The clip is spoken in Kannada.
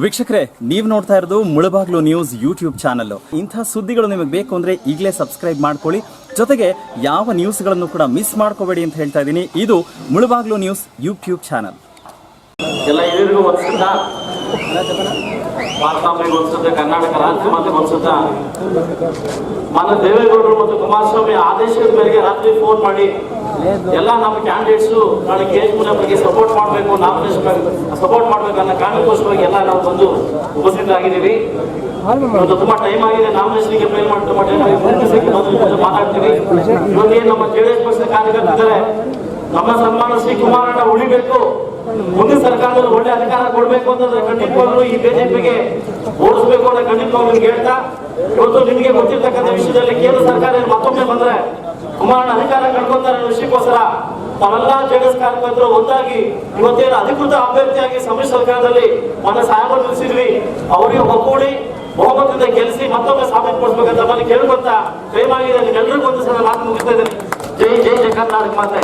ವೀಕ್ಷಕರೇ, ನೀವು ನೋಡ್ತಾ ಇರೋದು ಮುಳಬಾಗ್ಲು ನ್ಯೂಸ್ ಯೂಟ್ಯೂಬ್ ಚಾನಲ್ ಇಂಥ ಸುದ್ದಿಗಳು ನಿಮಗೆ ಬೇಕು ಅಂದ್ರೆ ಈಗಲೇ ಸಬ್ಸ್ಕ್ರೈಬ್ ಮಾಡ್ಕೊಳ್ಳಿ. ಜೊತೆಗೆ ಯಾವ ನ್ಯೂಸ್ಗಳನ್ನು ಕೂಡ ಮಿಸ್ ಮಾಡ್ಕೋಬೇಡಿ ಅಂತ ಹೇಳ್ತಾ ಇದ್ದೀನಿ. ಇದು ಮುಳಬಾಗ್ಲು ನ್ಯೂಸ್ ಯೂಟ್ಯೂಬ್ ಚಾನಲ್. ಎಲ್ಲ ಎಲ್ಲರಿಗೂ ಒಂದ್ಸತ ಮಾತಾಂಬರಿಗೆ ಒಂದ್ಸತ ಕರ್ನಾಟಕ ರಾಜ್ಯ ಮಾತಿಗೆ ಒಂದ್ಸತ ಮಾನ್ಯ ದೇವೇಗೌಡರು ಮತ್ತು ಕುಮಾರಸ್ವಾಮಿ ಆದೇಶದ ಮೇರೆಗೆ ರಾತ್ರಿ ಫೋನ್ ಮಾಡಿ. ಎಲ್ಲ ನಮ್ಮ ಕ್ಯಾಂಡಿಡೇಟ್ಸು ನಾಳೆ ಕೆ ಎಚ್ ಮುನಿಯಪ್ಪಗೆ ಸಪೋರ್ಟ್ ಮಾಡಬೇಕು ನಾಮಿನೇಷನ್ ಸಪೋರ್ಟ್ ಅನ್ನೋ ಕಾರಣಕ್ಕೋಸ್ಕರವಾಗಿ ಎಲ್ಲ ನಾವು ಬಂದು ಉಪಸ್ಥಿತರಾಗಿದ್ದೀವಿ. ಇವತ್ತು ತುಂಬಾ ಟೈಮ್ ಆಗಿದೆ. ನಾಮಿನೇಷನ್ಗೆ ಫೈಲ್ ಮಾಡಿ ತುಂಬಾ ಟೈಮ್ ಆಗಿದೆ. ಮಾತಾಡ್ತೀವಿ. ನಮ್ಮ ಜೆ ಡಿ ಎಸ್ ಪಕ್ಷದ ನಮ್ಮ ಸನ್ಮಾನ ಶ್ರೀ ಕುಮಾರಣ್ಣ ಉಳಿಬೇಕು. ಮುಂದಿನ ಸರ್ಕಾರದಲ್ಲಿ ಒಳ್ಳೆ ಅಧಿಕಾರ ಕೊಡ್ಬೇಕು ಅಂತಂದ್ರೆ ಖಂಡಿತವಾಗ್ಲೂ ಈ ಬಿಜೆಪಿಗೆ ಓಡಿಸ್ಬೇಕು ಅಂತ ಖಂಡಿತವಾಗ್ಲೂ ಹೇಳ್ತಾ, ಇವತ್ತು ನಿಮಗೆ ಗೊತ್ತಿರ್ತಕ್ಕಂಥ ವಿಷಯದಲ್ಲಿ ಕೇಂದ್ರ ಸರ್ಕಾರ ಮತ್ತೊಮ್ಮೆ ಬಂದ್ರೆ ಕುಮಾರಣ್ಣ ಅಧಿಕಾರ ಕಳ್ಕೊಂತಾರೆ ವಿಷಯಕ್ಕೋಸ್ಕರ ತಾವೆಲ್ಲ ಜೆಡಿಎಸ್ ಕಾರ್ಯಕರ್ತರು ಒಂದಾಗಿ ಇವತ್ತೇನು ಅಧಿಕೃತ ಅಭ್ಯರ್ಥಿಯಾಗಿ ಸಮ್ಮಿಶ್ರ ಸರ್ಕಾರದಲ್ಲಿ ಮೊನ್ನೆ ಸಹಾಯ ನಿಲ್ಲಿಸಿದ್ವಿ. ಅವರಿಗೆ ಒಗ್ಗೂಡಿ ಬಹುಮತದಿಂದ ಗೆಲ್ಲಿಸಿ ಮತ್ತೊಮ್ಮೆ ಸಾಬೀತುಪಡಿಸಬೇಕಂತ ನಮ್ಮಲ್ಲಿ ಕೇಳ್ಕೊಂತ ದಯಮಾಗಿ ಎಲ್ಲರಿಗೂ ಒಂದು ಸಲ ಮಾತು ಮುಗಿಸ್ತಾ ಇದ್ದೀನಿ. ಜೈ ಜೈ ಜಗನ್ನಾಥ ಮಾತೆ.